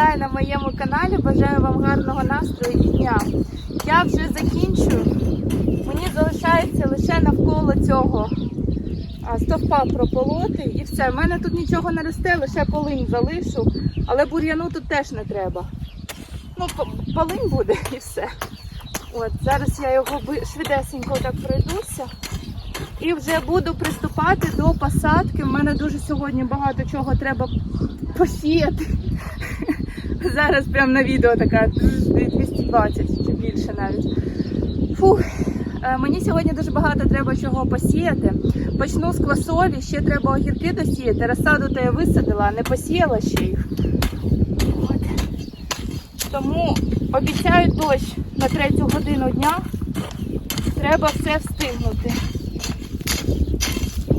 вітаю на моєму каналі. Бажаю вам гарного настрою і дня. Я вже закінчую. Мені залишається лише навколо цього стовпа прополоти і все. У мене тут нічого не росте, лише полинь залишу, але бур'яну тут теж не треба. Ну, полинь буде і все. От, зараз я його швидесенько так пройдуся. І вже буду приступати до посадки. У мене дуже сьогодні багато чого треба посіяти. Зараз прямо на відео така 220 чи більше навіть. Фух. Е, Мені сьогодні дуже багато треба чого посіяти. Почну з квасолі, ще треба огірки досіяти. Розсаду то я висадила, а не посіяла ще їх. От. Тому обіцяю дощ на третю годину дня. Треба все встигнути.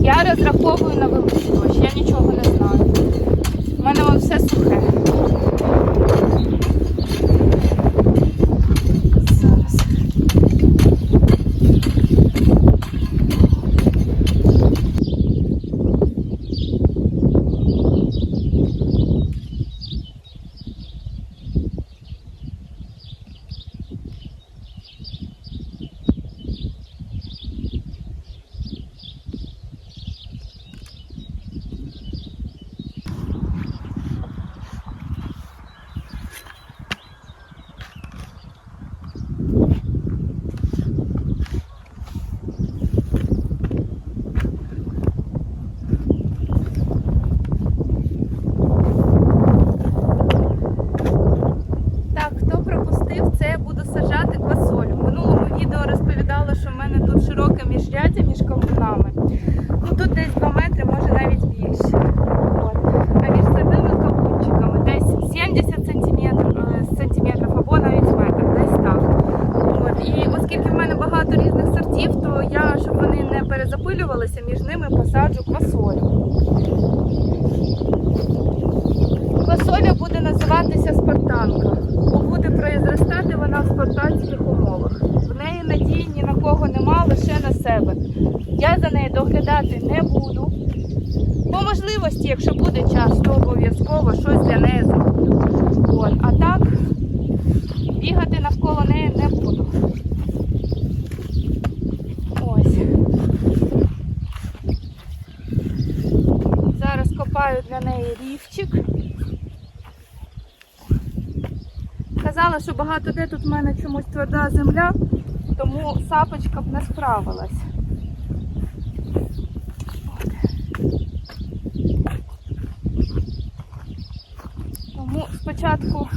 Я розраховую на великий дощ, я нічого не знаю. У мене вон все сухе. Зараз. Так, хто пропустив, це я буду саджати квасолю. В минулому відео розповідала, що в мене тут широке міжряддя між кавунами. Ну тут десь 2 метри, може навіть більше. От. А між самими кавунчиками десь 70 сантиметрів, е, сантиметрів або навіть метр, десь так. От. І оскільки в мене багато різних сортів, то я, щоб вони не перезапилювалися, між ними посаджу квасолю. Квасоля буде називатися спартанка, бо буде произростати вона в спартанських умовах. В неї надії ні на кого нема, лише на себе. Я за нею доглядати не буду. По можливості, якщо буде час, то обов'язково щось для неї зроблю. От. А так бігати навколо неї не буду. Ось. Зараз копаю для неї рівчик. Казала, що багато де тут в мене чомусь тверда земля, тому сапочка б не справилась. Тому спочатку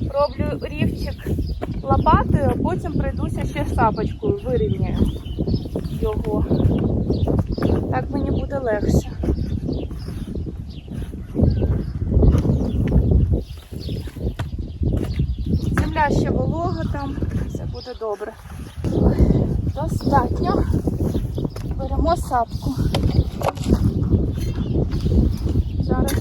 роблю рівчик лопатою, а потім прийдуся ще сапочкою, вирівняю його. Так мені буде легше. Земля ще волога там, все буде добре. Беремо. Зараз.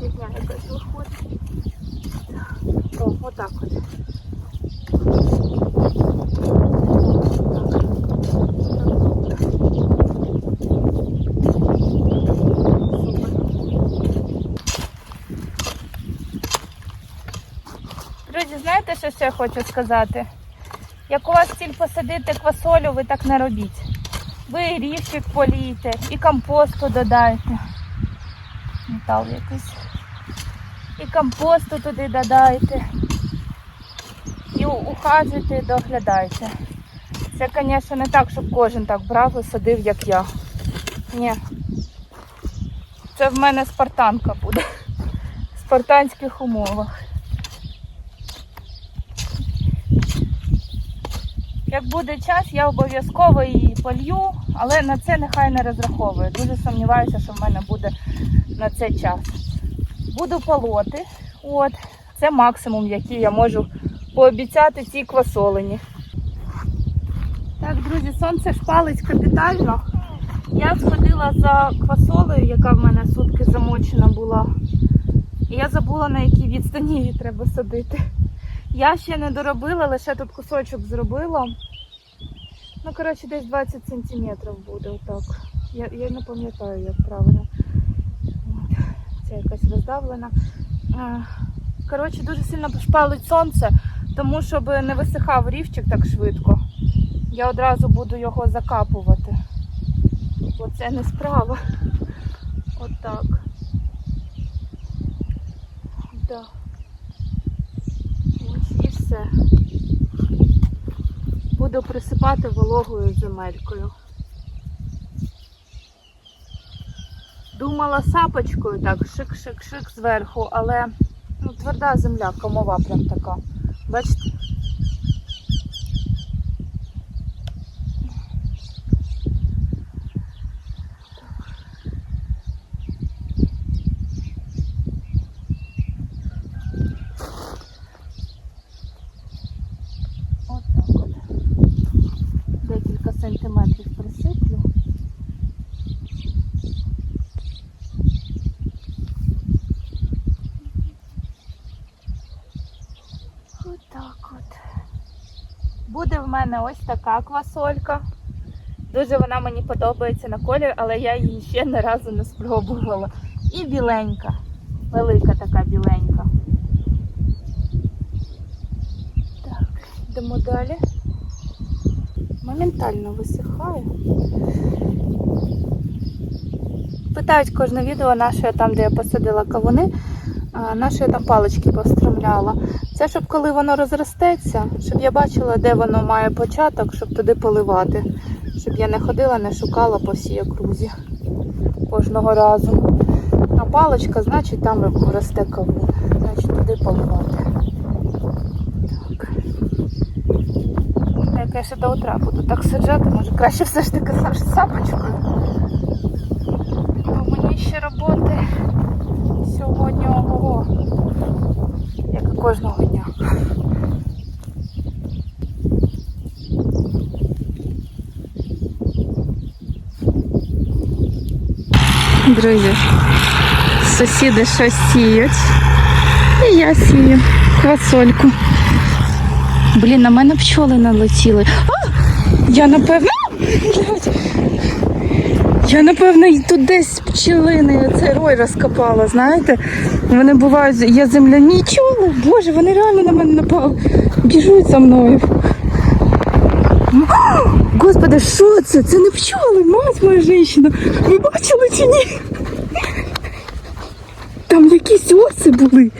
Фігня якась виходить. Отак от. Друзі, знаєте, що ще хочу сказати? Як у вас ціль посадити квасолю, ви так не робіть. Ви і рівчик полійте, і компосту додайте. Метал якийсь. І компосту туди додайте. І ухажуйте, доглядайте. Це, звісно, не так, щоб кожен так брав і садив, як я. Ні. Це в мене спартанка буде. В спартанських умовах. Як буде час, я обов'язково її полью, але на це нехай не розраховую. Дуже сумніваюся, що в мене буде на це час. Буду полоти. От. Це максимум, який я можу пообіцяти цій квасолині. Так, друзі, сонце шпалить капітально. Я сходила за квасолею, яка в мене сутки замочена була. І я забула, на якій відстані її треба садити. Я ще не доробила, лише тут кусочок зробила. Ну, коротше, десь 20 сантиметрів буде отак. Я, я не пам'ятаю, як правильно. Це якась роздавлена. Е, Коротше, дуже сильно шпалить сонце, тому щоб не висихав рівчик так швидко. Я одразу буду його закапувати. Бо це не справа. Отак. Да. Все. Буду присипати вологою земелькою. Думала сапочкою так, шик-шик-шик зверху, але ну, тверда земля, комова прям така. Бачите? От так от. Декілька сантиметрів присиплю. Отак от. Буде в мене ось така квасолька. Дуже вона мені подобається на колір, але я її ще не разу не спробувала. І біленька. Велика така біленька. Так, йдемо далі. Моментально висихає. Питають кожне відео, на там, де я посадила кавуни, на там палички повстромляла. Це щоб коли воно розростеться, щоб я бачила, де воно має початок, щоб туди поливати. Щоб я не ходила, не шукала по всій окрузі кожного разу. А паличка, значить, там росте кавун. Значить, туди поливати. Так. Я, конечно, до утра буду так саджати, може краще все ж таки сапочкою. Мені ще роботи сьогодні ого, кожного дня. Друзі, сусіди щось сіють. І я сію квасольку. Блін, на мене пчоли налетіли. А! Я напевно. Я напевно і тут десь пчелини цей рой розкопала, знаєте? Вони бувають, є земляні Боже, вони реально на мене напали. Біжуть за мною. Господи, що це? Це не пчоли, мать моя жінка. Ви бачили чи ні? Там якісь оси були.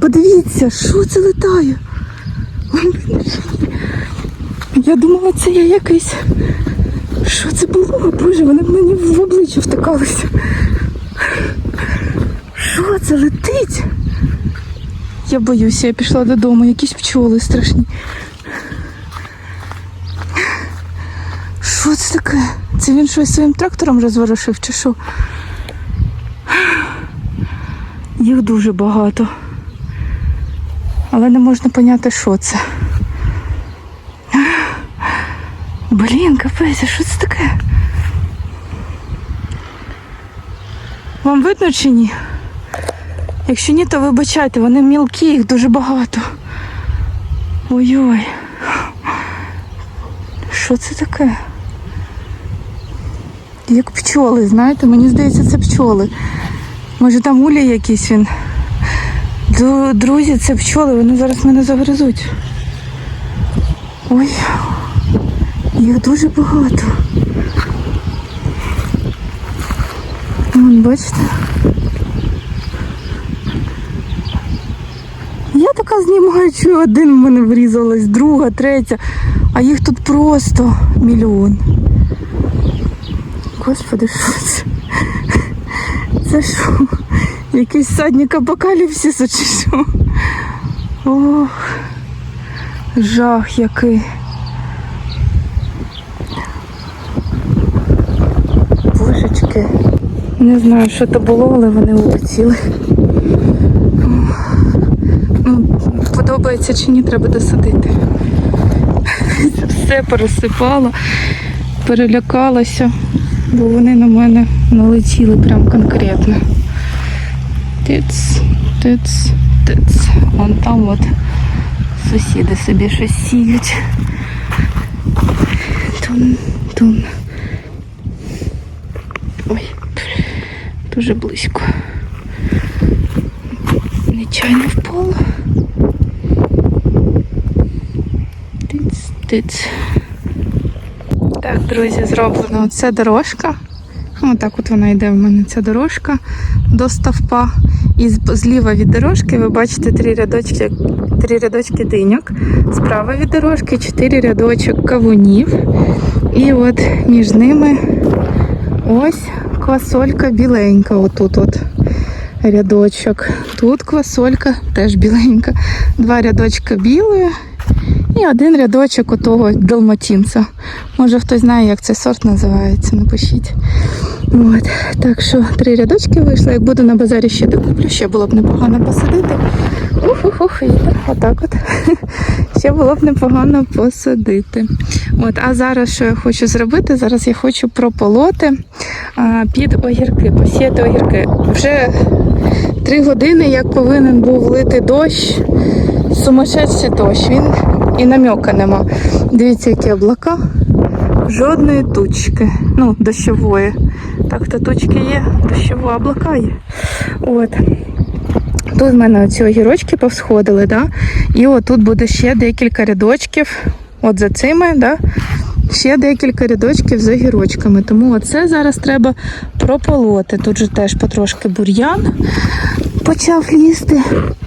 Подивіться, що це летає. Я думала, це я якийсь. Що це було? Боже, вони мені в обличчя втикалися. Що це летить? Я боюся, я пішла додому, якісь пчоли страшні. Що це таке? Це він щось своїм трактором розворушив чи що? Їх дуже багато. Але не можна поняти, що це. Блін, капець, а що це таке? Вам видно чи ні? Якщо ні, то вибачайте, вони мілкі, їх дуже багато. Ой-ой. Що це таке? Як пчоли, знаєте, мені здається, це пчоли. Може там улій якийсь він. Друзі, це пчоли, вони зараз мене загризуть. Ой, їх дуже багато. Вон, бачите? Я така знімаю, що один в мене врізалась, друга, третя, а їх тут просто мільйон. Господи, що це? Це що? Якийсь садник апокаліпсису чи що? Ох, жах який. Божечки. Не знаю, що то було, але вони улетіли. Ну, подобається чи ні, треба досадити. Все пересипала, перелякалася, бо вони на мене налетіли прям конкретно. Тиц, тиц, тиц. Вон там от сусіди собі щось сіють. Тун, тун. Ой, дуже близько. Нечайно впало. Тиць, тиць. Так, друзі, зроблено. Це дорожка. Отак от вона йде в мене. Ця дорожка до стовпа. І зліва від дорожки ви бачите три рядочки, три рядочки диньок. Справа від дорожки чотири рядочок кавунів. І от між ними ось квасолька біленька. Отут от рядочок. Тут квасолька теж біленька. Два рядочка білої. І один рядочок отого далматінця. Може хтось знає, як цей сорт називається, напишіть. От. Так що три рядочки вийшли. Як буду на базарі ще докуплю, ще було б непогано посадити. Ух-ух-ух. Отак от. Ще було б непогано посадити. От, а зараз що я хочу зробити? Зараз я хочу прополоти під огірки, посіяти огірки. Вже три години, як повинен був лити дощ, сумасшедший дощ. Він і намьока нема. Дивіться, які облака. Жодної тучки. Ну, дощової. Так, то тучки є, дощові облака є. От. Тут в мене оці огірочки повсходили, да? і отут буде ще декілька рядочків. От за цими, да? ще декілька рядочків з огірочками. Тому оце зараз треба прополоти. Тут же теж потрошки бур'ян почав лізти.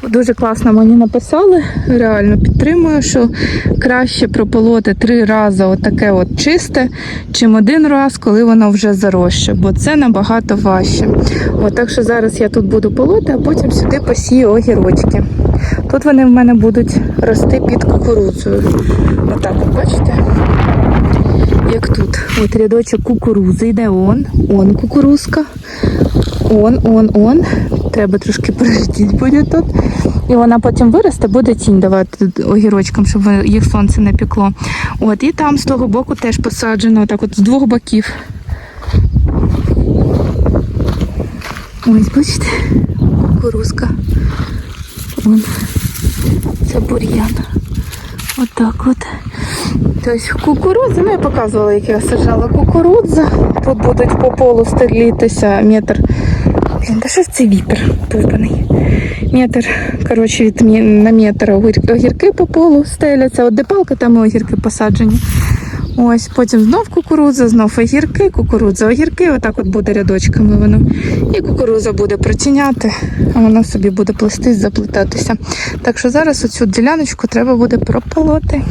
Дуже класно мені написали. Реально підтримую, що краще прополоти три рази отаке от чисте, чим один раз, коли воно вже заросше, бо це набагато важче. От, так що зараз я тут буду полоти, а потім сюди посію огірочки. Тут вони в мене будуть рости під кукурудзою. Отак, от бачите? Як тут. От рядочок кукурудзи йде он, он кукурузка. Он, он, он. Треба трошки переждіть буде тут. І вона потім виросте, буде тінь давати огірочкам, щоб їх сонце не пекло. От, і там з того боку теж посаджено, так от з двох боків. Ось, бачите, кукурузка. Вон. Це бур'ян. Отак от. Тобто кукурудза, ну я показувала, як я саджала кукурудза. Тут будуть по полу стелітися метр. Блін, та що ж це вітер повбаний? Метр, коротше, від на метр огір- огірки по полу стеляться. От де палка, там і огірки посаджені. Ось, потім знов кукурудза, знов огірки, кукурудза, огірки, отак от буде рядочками воно. І кукурудза буде протіняти, а воно собі буде плестись, заплетатися. Так що зараз оцю діляночку треба буде прополоти.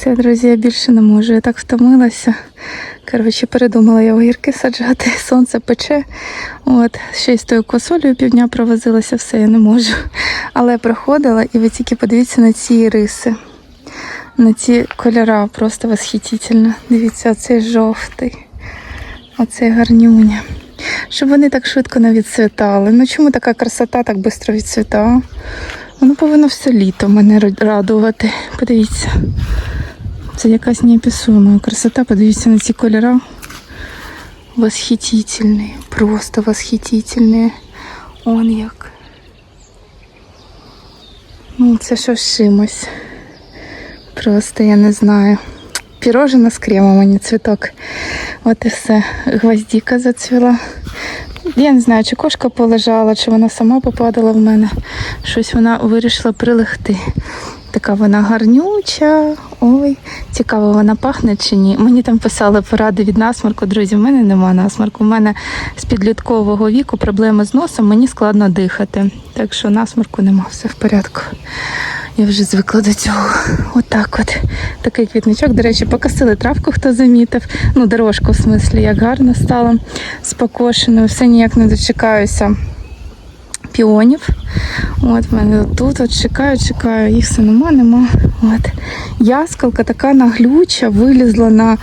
Все, друзі, я більше не можу. Я так втомилася. Коротше, передумала я огірки саджати, сонце пече. От, ще й з тою косолею півдня провозилася, все, я не можу. Але проходила, і ви тільки подивіться на ці риси. На ці кольора просто восхитительно. Дивіться, оцей жовтий, оцей гарнюня. Щоб вони так швидко не відцвітали. Ну чому така красота так швидко відцвітає? Воно повинно все літо мене радувати. Подивіться. Це якась неописуема красота. Подивіться на ці кольори. Восхитительні. Просто восхитительні. Он як. Ну, це що чимось. Просто я не знаю. Пірожина з кремом, а не цвіток. От і все. Гвоздіка зацвіла. Я не знаю, чи кошка полежала, чи вона сама попадала в мене. Щось вона вирішила прилегти. Така вона гарнюча. Ой, цікаво, вона пахне чи ні. Мені там писали поради від насморку. Друзі, в мене нема насморку. У мене з підліткового віку проблеми з носом, мені складно дихати. Так що насморку нема, все в порядку. Я вже звикла до цього. Отак от. Такий квітничок. До речі, покосили травку, хто замітив. Ну, дорожку в смислі, як гарно стало спокошено. Все ніяк не дочекаюся піонів. От мене тут от чекаю, чекаю, їх все нема, нема. От. Яскалка така наглюча, вилізла на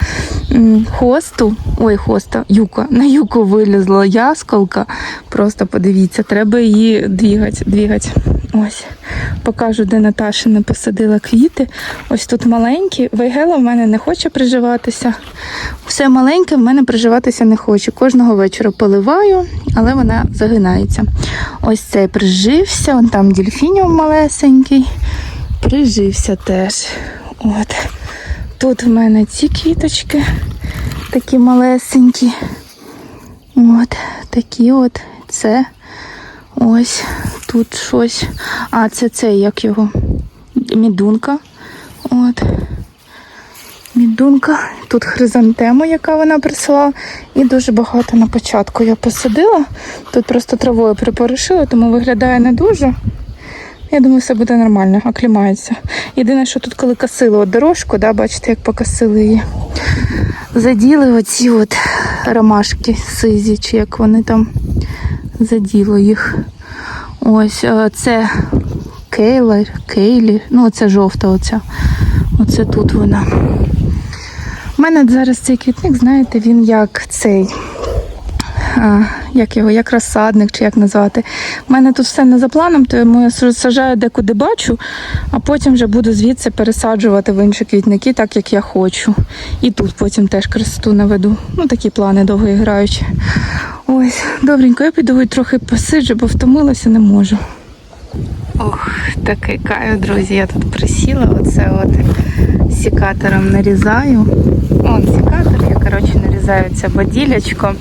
хосту. Ой, хоста, юка. На юку вилізла яскалка. Просто подивіться, треба її двігати. двігати. Ось. Покажу, де Наташа не посадила квіти. Ось тут маленькі. Вейгела в мене не хоче приживатися. Все маленьке в мене приживатися не хоче. Кожного вечора поливаю, але вона загинається. Ось цей прижився, вон там дельфініум малесенький. Прижився теж. От. Тут в мене ці квіточки такі малесенькі. От, такі от. Це ось тут щось. А, це цей, як його? Мідунка. От. Мідунка. Тут хризантему, яка вона присилала. І дуже багато на початку я посадила. Тут просто травою припорошила, тому виглядає не дуже. Я думаю, все буде нормально, оклімається. Єдине, що тут, коли косили от дорожку, да, бачите, як покосили її. Заділи оці от ромашки сизі, чи як вони там заділо їх. Ось е, це кейлер, кейлі, ну це жовта оця. Оце тут вона. У мене зараз цей квітник, знаєте, він як цей. Як його, як розсадник, чи як назвати. У мене тут все не за планом, тому я сажаю декуди бачу, а потім вже буду звідси пересаджувати в інші квітники, так як я хочу. І тут потім теж красоту наведу. Ну, такі плани довго грають. Ось, добренько, я піду трохи посиджу, бо втомилася, не можу. Ох, такий кайф, друзі. Я тут присіла, оце от сікатором нарізаю. Он сікатор, я коротше нарізаю це боділячко.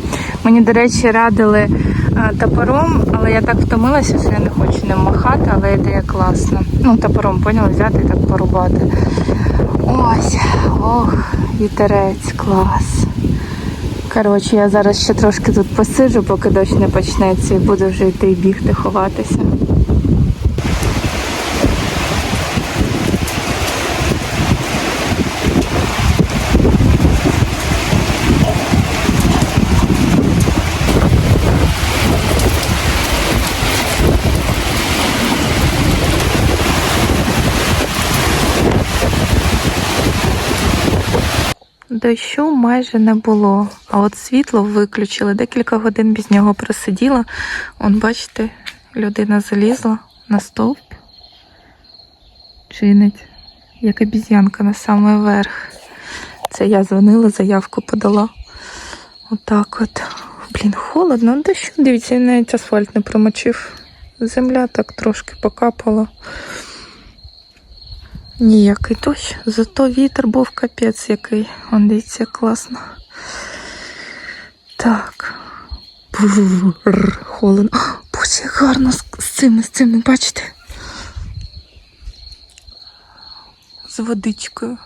Мені, до речі, радили топором, але я так втомилася, що я не хочу ним махати, але ідея класна. Ну, топором, поняла, взяти і так порубати. Ось, ох, вітерець, клас. Коротше, я зараз ще трошки тут посиджу, поки дощ не почнеться, і буду вже йти бігти, ховатися. Дощу майже не було, а от світло виключили. Декілька годин без нього просиділа. Он, бачите, людина залізла на стовп, чинить, як обіз'янка на самий верх. Це я дзвонила, заявку подала. Отак от. Блін, холодно, дощу. Дивіться, я навіть асфальт не промочив. Земля так трошки покапала. Ніякий дощ, зато вітер був капець який. Он дивіться, класно. Так. Холодно. Боже, як гарно з цими, з цими, бачите? З водичкою.